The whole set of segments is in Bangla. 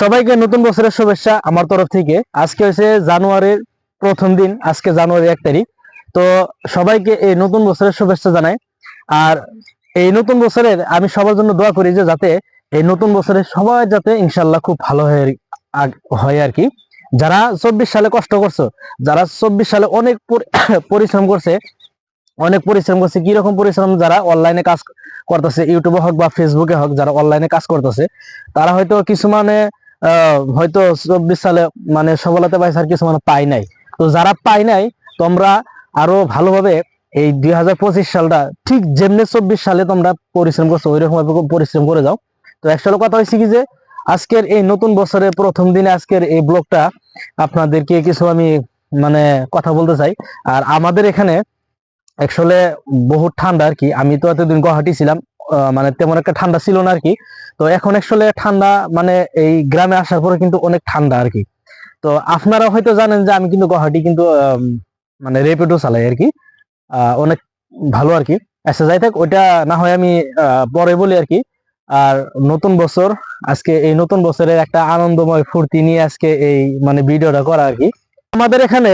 সবাইকে নতুন বছরের শুভেচ্ছা আমার তরফ থেকে। আজকে হচ্ছে জানুয়ারির প্রথম দিন, আজকে জানুয়ারি এক তারিখ। তো সবাইকে এই নতুন বছরের শুভেচ্ছা জানাই। আর এই নতুন বছরের আমি সবার জন্য দোয়া করি যে যাতে এই নতুন বছরে সবাই যাতে ইনশাল্লাহ খুব ভালো হয় আর- কি। যারা চব্বিশ সালে কষ্ট করছ, যারা চব্বিশ সালে অনেক পরি- পরিশ্রম করছে, অনেক পরিশ্রম করছে, কীরকম পরিশ্রম যারা অনলাইনে কাজ করতেছে, ইউটিউবে হোক বা ফেসবুকে হোক, যারা অনলাইনে কাজ করতেছে, তারা হয়তো কিছু মানে হয়তো চব্বিশ সালে মানে সফলতা পাইছে আর কিছু মানে পাই নাই। তো যারা পাই নাই, তোমরা আরও ভালোভাবে এই দুই হাজার পঁচিশ সালটা ঠিক যেমনি চব্বিশ সালে তোমরা পরিশ্রম করছ ওই রকম পরিশ্রম করে যাও। তো অ্যাকচুয়ালি কথা হয়েছে কি যে, আজকের এই নতুন বছরের প্রথম দিনে আজকের এই ব্লগটা আপনাদেরকে কিছু আমি মানে কথা বলতে চাই। আর আমাদের এখানে অ্যাকচুয়ালি বহুত ঠান্ডা আর কি। আমি তো এতদিন গুয়াহাটি ছিলাম। মানে তেমন একটা ঠান্ডা ছিল না আর তো এখন অ্যাকচুয়ালি ঠান্ডা মানে এই গ্রামে আসার পরে কিন্তু অনেক ঠান্ডা আর কি তো আপনারা হয়তো জানেন যে আমি কিন্তু গুয়াহাটি কিন্তু মানে রেপিডো চালাই আর কি অনেক ভালো আর কি আচ্ছা যাই থাক, ওইটা না হয় আমি পরে বলি আর কি আর নতুন বছর, আজকে এই নতুন বছরের একটা আনন্দময় ফুর্তি নিয়ে আজকে এই মানে ভিডিওটা করা আর কি আমাদের এখানে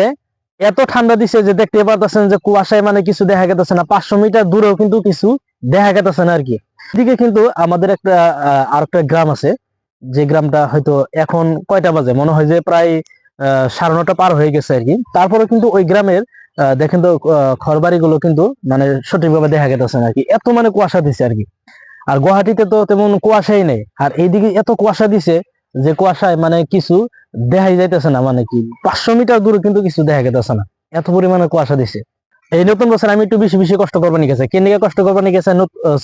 এত ঠান্ডা দিছে যে দেখতে পারতেছেন যে কুয়াশায় মানে কিছু দেখা গেতেছে না। পাঁচশো মিটার দূরেও কিন্তু কিছু দেখা গেতেছে না আর কি। এদিকে কিন্তু আমাদের একটা আর একটা গ্রাম আছে। যে গ্রামটা হয়তো এখন কয়টা বাজে? মনে হয় যে প্রায় সাড়ে নটা পার হয়ে গেছে আর কি। তারপরে কিন্তু ওই গ্রামের দেখেন তো ঘরগুলো কিন্তু মানে সঠিকভাবে দেখা গেতেছে না আর কি। এত মানে কুয়াশা দিছে আর কি। আর গুয়াহাটিতে তো তেমন কুয়াশাই নেই। আর এইদিকে এত কুয়াশা দিছে যে কুয়াশায় মানে কিছু দেখাই যাইতেছে না। মানে কি পাঁচশো মিটার দূরে কিন্তু কিছু দেখা গেতেছে না। এত পরিমাণে কুয়াশা দিছে। এই নতুন বছর আমি একটু বেশি বেশি কষ্ট করব নিকেছে। কে নিকে কষ্ট করব নিকেছে?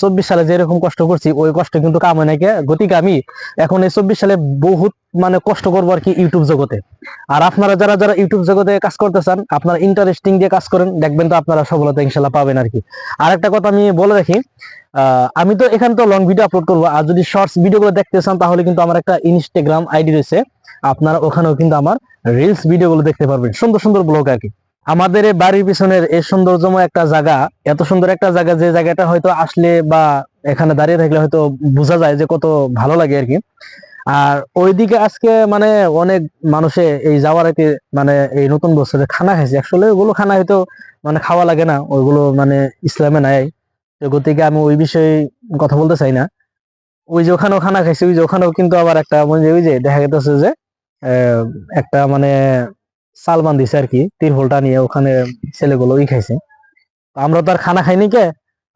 চব্বিশ সালে যেরকম কষ্ট করছি, ওই কষ্ট কিন্তু কাম হয় নাকি গতিকে আমি এখন এই চব্বিশ সালে বহুত মানে কষ্ট করব আর কি ইউটিউব জগতে। আর আপনারা যারা যারা ইউটিউব জগতে কাজ করতে চান, আপনারা ইন্টারেস্টিং দিয়ে কাজ করেন, দেখবেন তো আপনারা সফলতা ইনশাল্লাহ পাবেন আর কি। আর একটা কথা আমি বলে রাখি আমি তো এখানে তো লং ভিডিও আপলোড করব, আর যদি শর্টস ভিডিওগুলো দেখতে চান, তাহলে কিন্তু আমার একটা ইনস্টাগ্রাম আইডি রয়েছে। আপনারা ওখানেও কিন্তু আমার রিলস ভিডিওগুলো দেখতে পারবেন। সুন্দর সুন্দর ব্লগ আর কি। আমাদের এই বাড়ির পিছনের এই সৌন্দর্যময় একটা জায়গা, এত সুন্দর একটা জায়গা, যে জায়গাটা হয়তো আসলে বা এখানে দাঁড়িয়ে থাকলে হয়তো বোঝা যায় যে কত ভালো লাগে আর কি। আর ওইদিকে আজকে মানে অনেক মানুষে এই যাওয়ার আগে মানে এই নতুন বছরে খানা খাইছে। আসলে ওগুলো খানা হয়তো মানে খাওয়া লাগে না, ওইগুলো মানে ইসলামে নাই। তো গতিকে আমি ওই বিষয়ে কথা বলতে চাই না। ওই যে ওখানেও খানা খাইছি, ওই যে ওখানেও কিন্তু আবার একটা মানে ওই যে দেখা গেছে যে একটা মানে সালমান দিছে আর কি তিরফলটা নিয়ে ওখানে ছেলেগুলো ওই খাইছে। আমরা তো আর খানা খাইনি কে?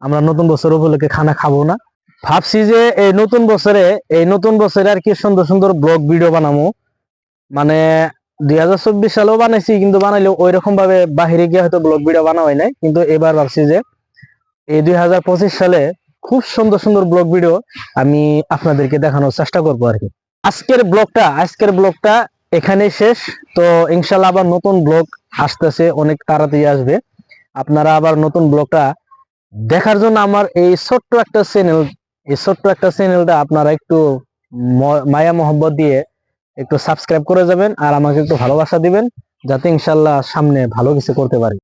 আমরা নতুন বছর উপলক্ষে খানা খাব না। ভাবছি যে এই নতুন বছরে, এই নতুন বছরে আর কি সুন্দর সুন্দর ব্লগ ভিডিও বানাবো মানে দুই হাজার চব্বিশ সালেও বানাইছি, কিন্তু বানাইলেও ওই রকম ভাবে বাহিরে গিয়ে হয়তো ব্লগ ভিডিও বানা হয় নাই। কিন্তু এবার ভাবছি যে এই দুই হাজার পঁচিশ সালে খুব সুন্দর সুন্দর ব্লগ ভিডিও আমি আপনাদেরকে দেখানোর চেষ্টা করব আর কি। আজকের ব্লগটা আজকের ব্লগটা এখানেই শেষ। তো ইনশাল্লাহ আবার নতুন ব্লগ আসতেছে, অনেক তাড়াতাড়ি আসবে। আপনারা আবার নতুন ব্লগটা দেখার জন্য আমার এই ছোট্ট একটা চ্যানেল এই ছোট্ট একটা চ্যানেলটা আপনারা একটু মায়া মোহাম্মত দিয়ে একটু সাবস্ক্রাইব করে যাবেন আর আমাকে একটু ভালোবাসা দিবেন, যাতে ইনশাল্লাহ সামনে ভালো কিছু করতে পারি।